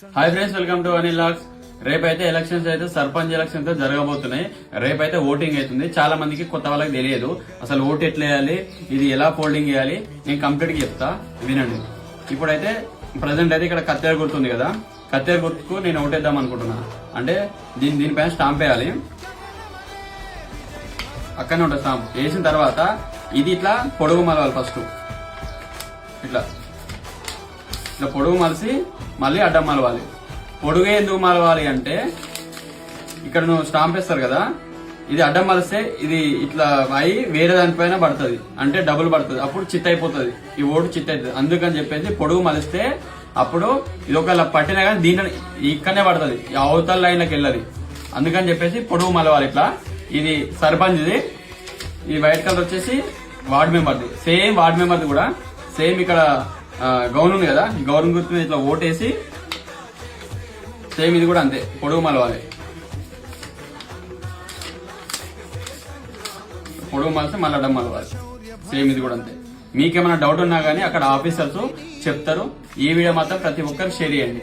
Hi friends welcome to Anil lakhs రేపైతే elections అయితే sarpanch elections అయితే జరగబోతున్నాయి. రేపైతే ఓటింగ్ అవుతుంది. చాలా మందికి కొత్త వాళ్ళకి తెలియదు. అసలు ఓటు ఎట్లా వేయాలి? ఇది ఎలా ఫోల్డింగ్ చేయాలి? నేను కంప్లీట్ చెప్తా. వినండి. ఇప్పుడైతే ప్రజెంట్ అయితే ఇక్కడ కత్తెర గుర్తుంది కదా. కత్తెర గుర్తుకు నేను ఓటేద్దాం అనుకుంటున్నా. అంటే దీని దీనిపైన స్టాంప్ వేయాలి. అక్కడనే ఉంటుంది స్టాంప్ వేసిన తర్వాత ఇది ఇట్లా పొడుగు మలవాలి ఫస్ట్ ఇట్లా. ఇట్లా పొడుగు మలిసి మళ్ళీ అడ్డం మలవాలి. పొడుగు ఎందుకు మలవాలి అంటే ఇక్కడ నువ్వు స్టాంప్ వేస్తారు కదా ఇది అడ్డం మలిస్తే ఇది ఇట్లా అయి వేరే దానిపైన పడుతుంది. అంటే డబుల్ పడుతుంది. అప్పుడు చిత్త అయిపోతుంది. ఈ ఓటు చిత్త అవుతుంది అందుకని చెప్పేసి పొడుగు మలిస్తే అప్పుడు ఇది ఒకవేళ పట్టినా కానీ దీంట్లో ఇక్కడనే పడుతుంది. అవతల లైన్లోకి వెళ్ళదు. అందుకని చెప్పేసి పొడుగు మలవాలి ఇట్లా. ఇది సర్పంచ్ ఇది. ఈ వైట్ కలర్ వచ్చేసి వార్డ్ మెంబర్ది. సేమ్ వార్డ్ మెంబర్ది కూడా. సేమ్ ఇక్కడ గౌన్ ఉంది కదా ఈ గౌన్ గుర్తు మీద ఇట్లా ఓటేసి సేమ్ ఇది కూడా అంతే పొడుగు మలవాలి. పొడుగు మలిస్తే మళ్ళీ అడ్డం మలవాలి సేమ్ ఇది కూడా అంతే. మీకేమైనా డౌట్ ఉన్నా కానీ అక్కడ ఆఫీసర్స్ చెప్తారు ఈ వీడియో మాత్రం ప్రతి ఒక్కరు షేర్ చేయండి.